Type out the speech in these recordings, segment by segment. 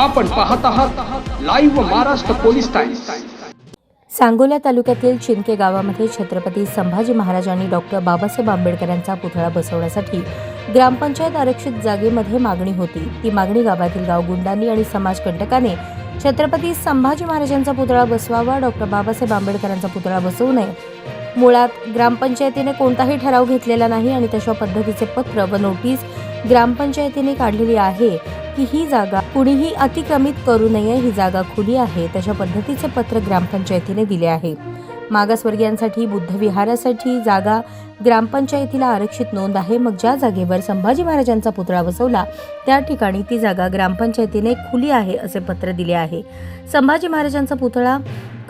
आपण पाहत आहात live Maharashtra police times Sangola तालुक्यातील चिंके गावामध्ये छत्रपती संभाजी महाराजांनी डॉक्टर बाबासाहेब आंबेडकरांचा पुतळा बसवण्यासाठी ग्रामपंचायत आरक्षित जागेमध्ये मागणी होती. ती मागणी गावातील गावगुंडांनी आणि समाजकंटकाने छत्रपती संभाजी महाराजांचा पुतळा बसवावा डॉक्टर बाबासाहेब आंबेडकरांचा पुतळा बसवू नये. मुळात ग्रामपंचायतीने कोणताही ठराव घेतलेला नाही आणि तशा पद्धतीचे पत्र व नोटीस ग्रामपंचायतीने काढलेली आहे की ही जागा कुणीही अतिक्रमित करू नये ही जागा खुली आहे तशा पद्धतीचे पत्र ग्रामपंचायतीने दिले आहे. मागासवर्गीयांसाठी बुद्धविहारासाठी जागा ग्रामपंचायतीला आरक्षित नोंद आहे. मग ज्या जागेवर संभाजी महाराजांचा पुतळा बसवला त्या ठिकाणी ती जागा ग्रामपंचायतीने खुली आहे असे पत्र दिले आहे. संभाजी महाराजांचा पुतळा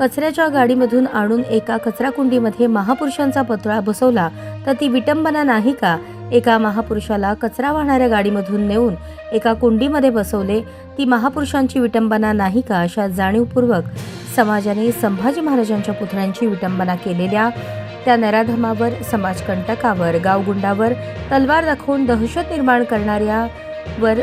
कचऱ्याच्या गाडीमधून आणून एका कचराकुंडीमध्ये महापुरुषांचा पुतळा बसवला तर ती विटंबना नाही का? एका महापुरुषाला कचरा वाहणाऱ्या गाडीमधून नेऊन एका कुंडीमध्ये बसवले. ती महापुरुषांची विटंबना नाही का अशा जाणीवपूर्वक समाजाने संभाजी महाराजांच्या पुतळ्यांची विटंबना केलेल्या त्या नराधमावर समाजकंटकावर गावगुंडावर तलवार दाखवून दहशत निर्माण करणाऱ्यावर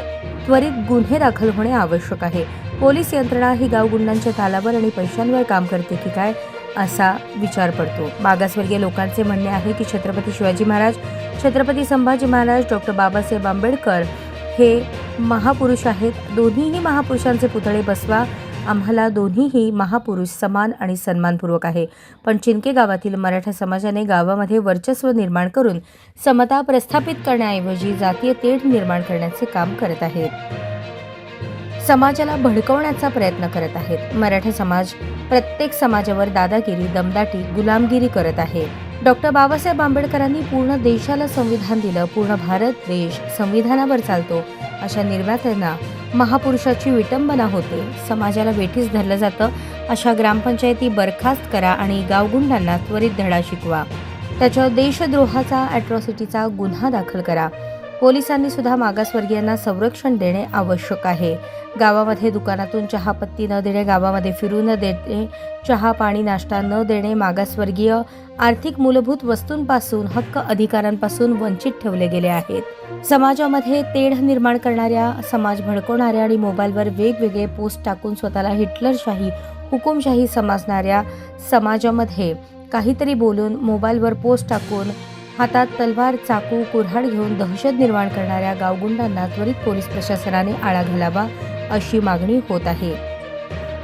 त्वरित गुन्हे दाखल होणे आवश्यक आहे. पोलीस यंत्रणा ही गावगुंडांच्या तालावर आणि पैशांवर काम करते की काय असा विचार पडतो. मागासवर्गीय लोकांचे म्हणणे आहे की छत्रपती शिवाजी महाराज छत्रपती संभाजी महाराज डॉक्टर बाबासाहेब आंबेडकर हे महापुरुष आहेत. दोन्हीही महापुरुषांचे पुतळे बसवा. आम्हाला दोन्हीही महापुरुष समान आणि सन्मानपूर्वक आहे. पण चिंके गावातील मराठा समाजाने गावामध्ये वर्चस्व निर्माण करून समता प्रस्थापित करण्याऐवजी जातीय तेढ निर्माण करण्याचे काम करत आहेत. समाजाला भडकवण्याचा प्रयत्न करत आहेत. मराठा समाज प्रत्येक समाजावर दादागिरी दमदाटी गुलामगिरी करत आहे. डॉक्टर बाबासाहेब आंबेडकरांनी पूर्ण देशाला संविधान दिलं. पूर्ण भारत देश संविधानावर चालतो. अशा निर्मात्यांना महापुरुषाची विटंबना होते. समाजाला वेठीस धरलं जातं. अशा ग्रामपंचायती बरखास्त करा आणि गावगुंडांना त्वरित धडा शिकवा. त्याच्यावर देशद्रोहाचा अॅट्रॉसिटीचा गुन्हा दाखल करा. पोलिसांनी सुद्धा मागासवर्गीयांना संरक्षण देणे आवश्यक आहे. गावामध्ये दुकानातून चहापत्ती न देणे गावामध्ये फिरू न देणे चहा पाणी नाश्ता न देणे मागासवर्गीय आर्थिक मूलभूत वस्तूंपासून हक्क अधिकारांपासून वंचित ठेवले गेले आहेत. समाजामध्ये तेढ निर्माण करणाऱ्या समाज भडकवणाऱ्या आणि मोबाईलवर वेगवेगळे पोस्ट टाकून स्वतःला हिटलरशाही हुकुमशाही समजणाऱ्या समाजामध्ये काहीतरी बोलून मोबाईलवर पोस्ट टाकून हातात तलवार चाकू कुऱ्हाड घेऊन दहशत निर्माण करणाऱ्या गावगुंडांना त्वरित पोलीस प्रशासनाने आळा घालावा अशी मागणी होत आहे.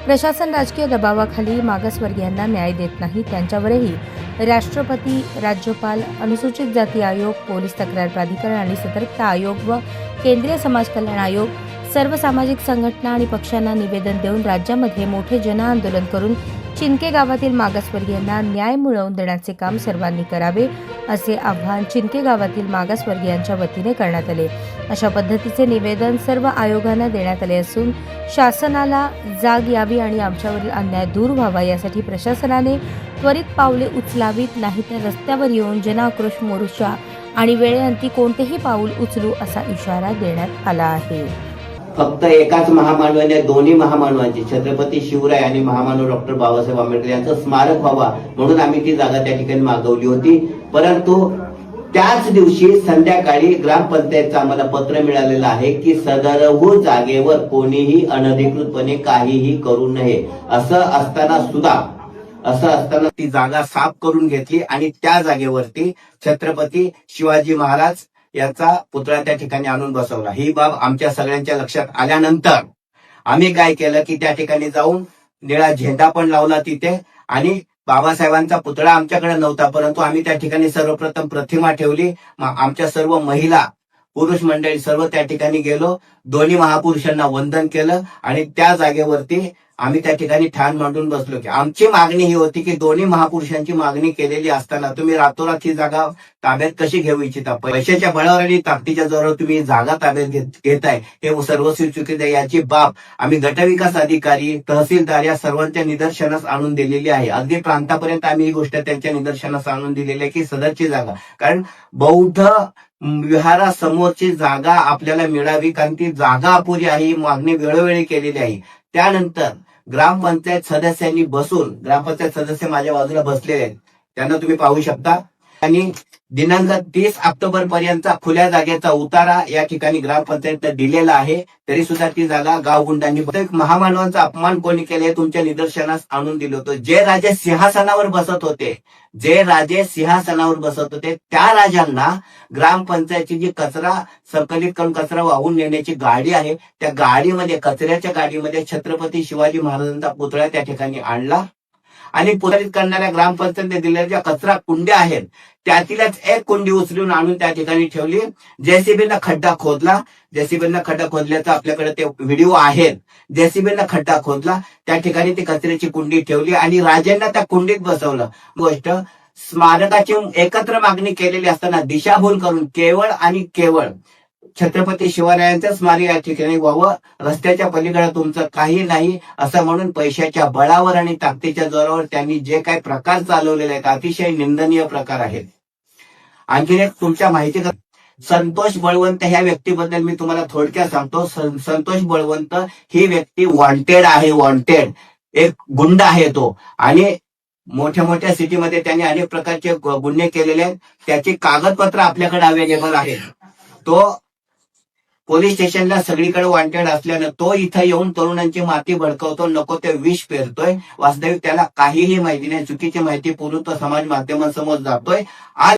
प्रशासन राजकीय दबावाखाली मागासवर्गीयांना न्याय देत नाही त्यांच्यावरही राष्ट्रपती राज्यपाल अनुसूचित जाती आयोग पोलीस तक्रार प्राधिकरण आणि सतर्कता आयोग व केंद्रीय समाज कल्याण आयोग सर्व सामाजिक संघटना आणि पक्षांना निवेदन देऊन राज्यामध्ये मोठे जनआंदोलन करून चिंके गावातील मागासवर्गीयांना न्याय मिळवून देण्याचे काम सर्वांनी करावे असे आव्हान चिंके गावातील मागासवर्गीयांच्या वतीने करण्यात आले. अशा पद्धतीचे निवेदन सर्व आयोगांना देण्यात आले असून शासनाला जाग यावी आणि आमच्यावरील अन्याय दूर व्हावा यासाठी प्रशासनाने त्वरित पावले उचलावीत नाहीतर रस्त्यावर येऊन जनाक्रोश मोर्चा आणि वेळेअंती कोणतेही पाऊल उचलू असा इशारा देण्यात आला आहे. फक्त एकाच महामानवाने दोन्ही महामानवांची छत्रपती शिवराय आणि महामानव डॉक्टर बाबासाहेब आंबेडकर यांचं स्मारक व्हावा म्हणून आम्ही ती जागा त्या ठिकाणी मागवली होती. परंतु त्याच दिवशी संध्याकाळी ग्रामपंचायतचं आम्हाला पत्र मिळालेलं आहे की सदरहू जागेवर कोणीही अनधिकृतपणे काहीही करू नये. असं असताना सुद्धा असं असताना ती जागा साफ करून घेतली आणि त्या जागेवरती छत्रपती शिवाजी महाराज याचा पुतळा त्या ठिकाणी आणून बसवला. ही बाब आमच्या सगळ्यांच्या लक्षात आल्यानंतर आम्ही काय केलं की त्या ठिकाणी जाऊन निळा झेंडा पण लावला तिथे आणि बाबासाहेबांचा पुतळा आमच्याकडे नव्हता परंतु आम्ही त्या ठिकाणी सर्वप्रथम प्रतिमा ठेवली. आमच्या सर्व महिला पुरुष मंडळी सर्व त्या ठिकाणी गेलो. दोन्ही महापुरुषांना वंदन केलं आणि त्या जागेवरती आम्ही त्या ठिकाणी ठाण मांडून बसलो की आमची मागणी ही होती की दोन्ही महापुरुषांची मागणी केलेली असताना तुम्ही रातोरात ही जागा ताब्यात कशी घेऊ इच्छिता? पैशाच्या बळावर आणि ताकदीच्या जोरावर तुम्ही जागा ताब्यात घेताय. हे सर्वस्वी चुकीचं आहे याची बाब आम्ही गटविकास अधिकारी तहसीलदार या सर्वांच्या निदर्शनास आणून दिलेली आहे. अगदी प्रांतापर्यंत आम्ही ही गोष्ट त्यांच्या निदर्शनास आणून दिलेली आहे की सदरची जागा. कारण बौद्ध विहारासमोरची जागा आपल्याला मिळावी कारण ती जागा अपुरी आहे ही मागणी वेळोवेळी केलेली आहे. त्यानंतर ग्रामपंचायत सदस्यांनी बसून ग्रामपंचायत सदस्य माझ्या बाजूला बसलेले आहेत. त्यांना तुम्ही पाहू शकता. आणि दिनांक तीस ऑक्टोबर पर्यंत खुल्या जागेचा उतारा या ठिकाणी ग्रामपंचायत दिलेला आहे. तरी सुद्धा ती जागा गावगुंडांनी महामानवांचा अपमान कोणी केले तुमच्या निदर्शनास आणून दिलं होतं. जे राजे सिंहासनावर बसत होते जे राजे सिंहासनावर बसत होते त्या राजांना ग्रामपंचायतची जी कचरा संकलित करून कचरा वाहून नेण्याची गाडी आहे त्या गाडीमध्ये कचऱ्याच्या गाडीमध्ये छत्रपती शिवाजी महाराजांचा पुतळा त्या ठिकाणी आणला. आणि पुतळीत करणाऱ्या ग्रामपंचायतीने दिलेल्या ज्या कचरा कुंड्या आहेत त्यातीलच एक कुंडी उचलून आणून त्या ठिकाणी ठेवली. जेसीबीनं खड्डा खोदला. जेसीबीनं खड्डा खोदल्याचा आपल्याकडे ते व्हिडिओ आहेत. जेसीबीनं खड्डा खोदला. त्या ठिकाणी ती कचऱ्याची कुंडी ठेवली आणि राजांना त्या कुंडीत बसवलं. गोष्ट स्मारकाची एकत्र मागणी केलेली असताना दिशाभूल करून केवळ आणि केवळ छत्रपती शिवरायांचं स्मारक या ठिकाणी व्हावं. रस्त्याच्या पलीकडे तुमचं काही नाही असं म्हणून पैशाच्या बळावर आणि ताकदीच्या जोरावर त्यांनी जे काही प्रकार चालवलेले आहेत अतिशय निंदनीय प्रकार आहेत. आणखीन एक तुमच्या माहिती संतोष बळवंत ह्या व्यक्तीबद्दल मी तुम्हाला थोडक्यात सांगतो. संतोष बळवंत ही व्यक्ती वॉन्टेड आहे वॉन्टेड एक गुंड आहे तो. आणि मोठ्या मोठ्या सिटीमध्ये त्यांनी अनेक प्रकारचे गुन्हे केलेले आहेत. त्याची कागदपत्र आपल्याकडे अवेलेबल आहेत. तो पोलीस स्टेशनला सगळीकडे वॉन्टेड असल्यानं तो इथं येऊन तरुणांची माती भडकवतो नको ते विष पेरतोय. वास्तविक त्याला काहीही माहिती नाही. चुकीची माहिती पुरवतो समाज माध्यमांसमोर जातोय. आज